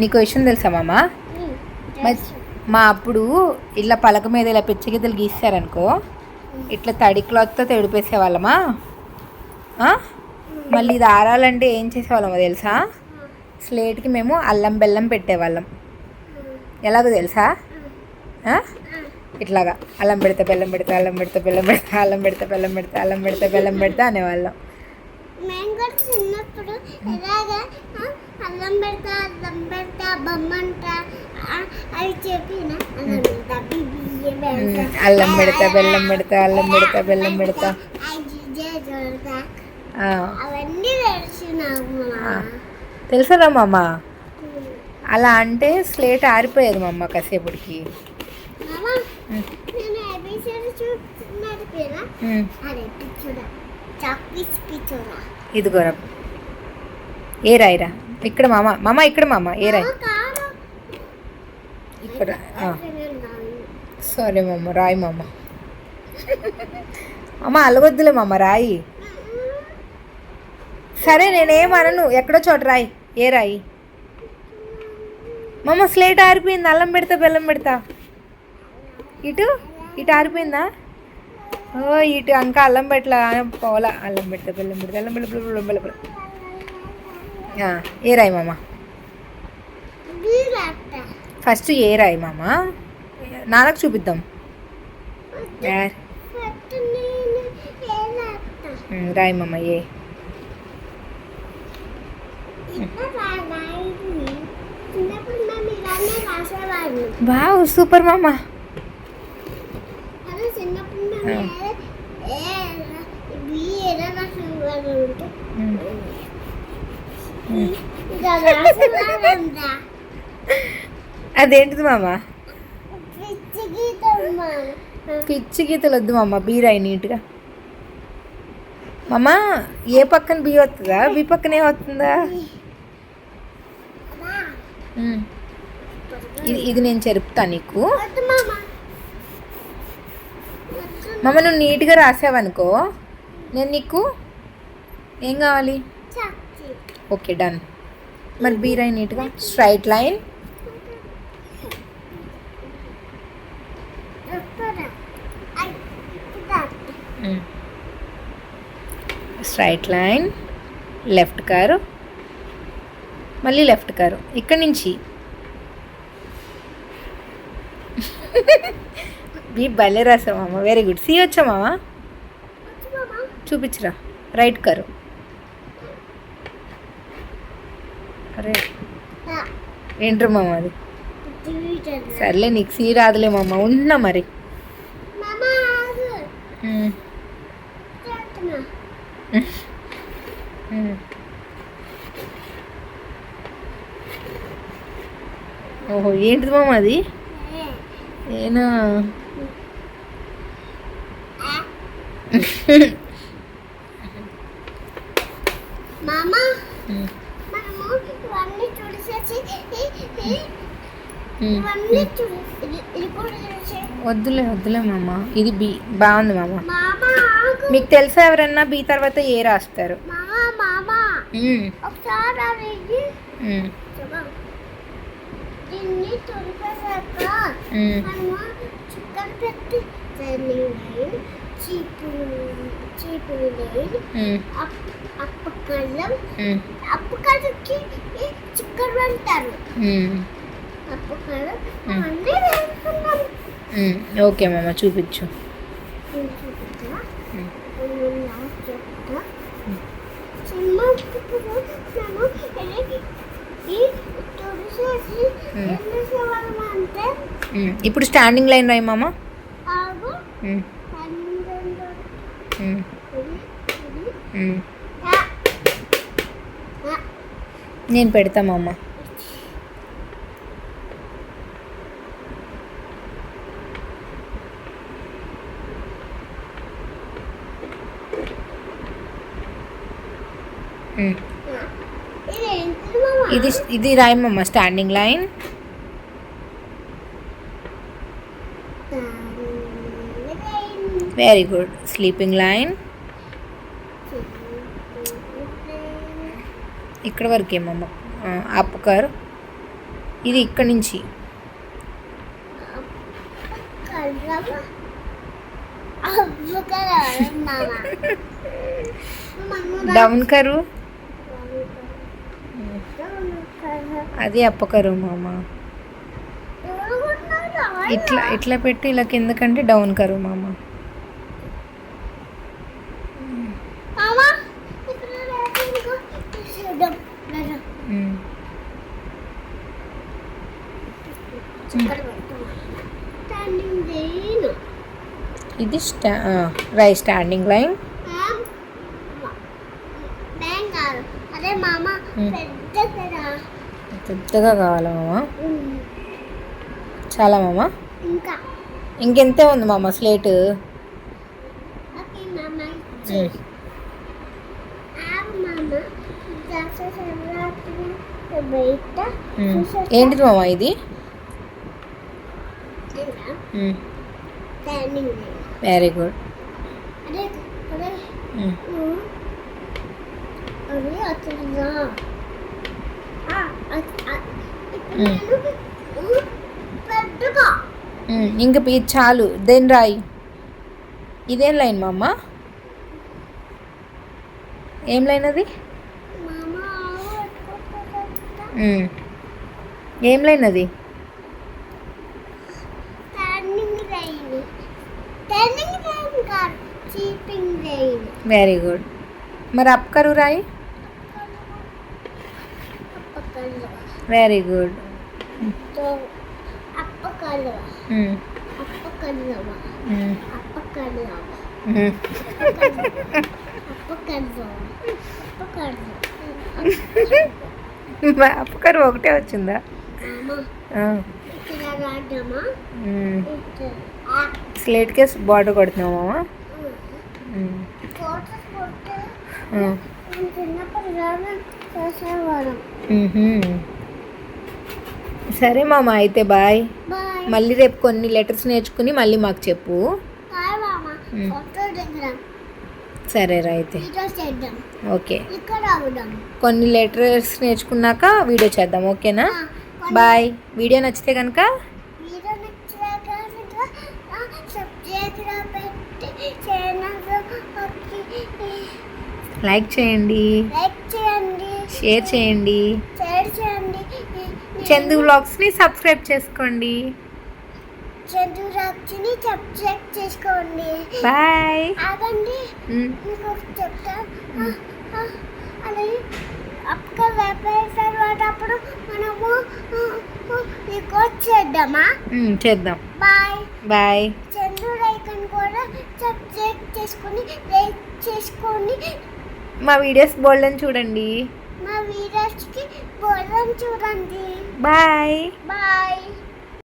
నీకు విషయం తెలుసా మామ? మా అప్పుడు ఇలా పలక మీద ఇలా పిచ్చగిద్దలు గీస్తారనుకో ఇట్లా తడి క్లాత్తో తెడిపేసేవాళ్ళమా? మళ్ళీ ఇది ఆరాలంటే ఏం చేసేవాళ్ళమో తెలుసా? స్లేట్కి మేము అల్లం బెల్లం పెట్టేవాళ్ళం. ఎలాగో తెలుసా? ఇట్లాగా అల్లం పెడితే బెల్లం పెడితే అల్లం పెడితే బెల్లం పెడితే అల్లం పెడితే బెల్లం పెడితే అల్లం పెడితే బెల్లం పెడితే అనేవాళ్ళం. అల్లం పెడతా అల్లం పెడతా బొమ్మంట అవి చెప్పిన. అల్లం పెడతా బెల్లం పెడతా అల్లం పెడతా బెల్లం పెడతా. అవన్నీ. తెలుసురా మామ. అలా అంటే స్లేట్ ఆరిపోయేది మా అమ్మ కాసేపటికి అదే ఇదిగోరా ఏ రాయిరా? ఇక్కడ మామ మామ ఇక్కడ మామ ఏ రాయి? ఇక్కడ. సరే మామ రాయి మామ. అమ్మ అలగొద్దులే మామ రాయి. సరే నేనేమనను ఎక్కడో చోట రాయి. ఏ రాయి? మామ స్లేట్ ఆరిపోయింది. అల్లం పెడతా బెల్లం పెడతా. ఇటు? ఇటు ఆరిపోయిందా? ఓ ఇటు ఇంకా అల్లం పెట్టలా పోలా అల్లం పెడతా బెల్లం పెడతా అల్లం పెడతా బెల్లం బెల్లం ఏ రాయి మామ. ఫస్ట్ ఏ రాయి మామ? నాన్నకు చూపిద్దాం. రాయి మామ ఏ? వావ్ సూపర్ మామ. చిన్నప్పుడు అదేంటిది మామ? పిచ్చి పిచ్చి గీతలు వద్దు మామ బీ రాయి నీట్గా. మామ ఏ పక్కన బి వస్తుందా? బి పక్కనే వస్తుందా? ఇది ఇది నేను చెరుపుతా నీకు. మామ. నువ్వు నీట్గా రాసావనుకో నేను నీకు ఏం కావాలి? Okay done. మరి బీ రాయి నీట్గా? Straight line. Straight line. Left car. మళ్ళీ లెఫ్ట్ కారు. ఇక్కడి నుంచి. బీ భలే రాసామమ్మ వెరీ గుడ్ సీ వచ్చామా మామ. చూపించరా. రైట్ కారు. అరే. ఏంట్రా మామ అది. సర్లే నీకు సీ రాదులే మామ ఉంటున్నా మరి. ఓహో ఏంటిది మామ అది. ఏనా. మామ వద్దులే వద్దులే మామ. ఇది బి బాగుంది మామ. మీకు తెలుసా ఎవరన్నా బి తర్వాత ఏ రాస్తారు? చికెన్ పెట్టి అప్పకల్లం అప్పకల్లకి అప్పకల్లం. అన్నీ వేసుకున్నాం. ఓకే మామ చూపించు. ఇప్పుడు స్టాండింగ్ లైన్ రాయి మామ. నేను పెడతా మామ. ఉమ్. ఇది ఏంటిది మామ? ఇది ఇది రాయి మామ standing line very good sleeping line ఇక్కడ వరకు మామ అప్ కర్. ఇది ఇక్కడ నుంచి. Down curve. అది అప్పకరు మామ. ఇట్లా ఇట్లా పెట్టి ఇలా కిందకంటే డౌన్ కరు మామ ఇక్కడ రాజు చూద్దాం రాజు ఉమ్. ఇక్కడ పెట్టు స్టాండింగ్ దేను ఇది స్టా రై స్టాండింగ్ లైన్ పెద్దగా కావాలా మామ? చాలా మామ? ఇంకా. ఇంకెంతే ఉంది మామ స్లేట్ ఏంటిది మామ ఇది? Standing very good Hmm. పెద్దగా ఇంక ఇది చాలు. దెన్ రాయి? ఇదేం లైన్ మామ? ఏం లైన్ అది? ఉమ్. ఏం లైన్ అది? వెరీ గుడ్ మరి అప్ కరు రాయి? వెరీ గుడ్తో అప్పకల్వ అప్పకల్వ అప్పకల్వ అప్పకల్వ అప్పకల్వ అప్ కరు ఒకటే వచ్చిందా? మామ ఆ. ఇక్కడ రాద్దామా ఉమ్. ఇక్కడ స్లేట్ కేస్ బార్డర్ కొడుతున్నావు మామ? సరే మామ అయితే బాయ్. మళ్ళీ రేపు కొన్ని లెటర్స్ నేర్చుకుని మళ్ళీ మాకు చెప్పు. సరేరా అయితే. ఓకే. కొన్ని లెటర్స్ నేర్చుకున్నాక వీడియో చేద్దాం ఓకేనా? బాయ్. వీడియో నచ్చితే కనుక వీడియో నచ్చాక సబ్జెక్ట్ పెట్టి ఛానల్ లైక్ చేయండి. లైక్ చేయండి. షేర్ చేయండి. షేర్ చేయండి. చందు వ్లాగ్స్ని సబ్స్క్రైబ్ చేసుకోండి. చందు రాక్షిని సబ్జెక్ట్ చేసుకోండి. బాయ్. ఆగండి. మీకు చెప్తా. అలాగే అక్క తర్వాత అప్పుడు మనము రికార్డ్ చేద్దామా? చేద్దాం. బాయ్. బాయ్. చంద్రు రైకన్ కూడా సబ్జెక్ట్ చేసుకొని లైక్ చేసుకొని మా వీడియోస్ బోల్డని చూడండి. మా వీడియోస్కి బోధన చూడండి. Bye bye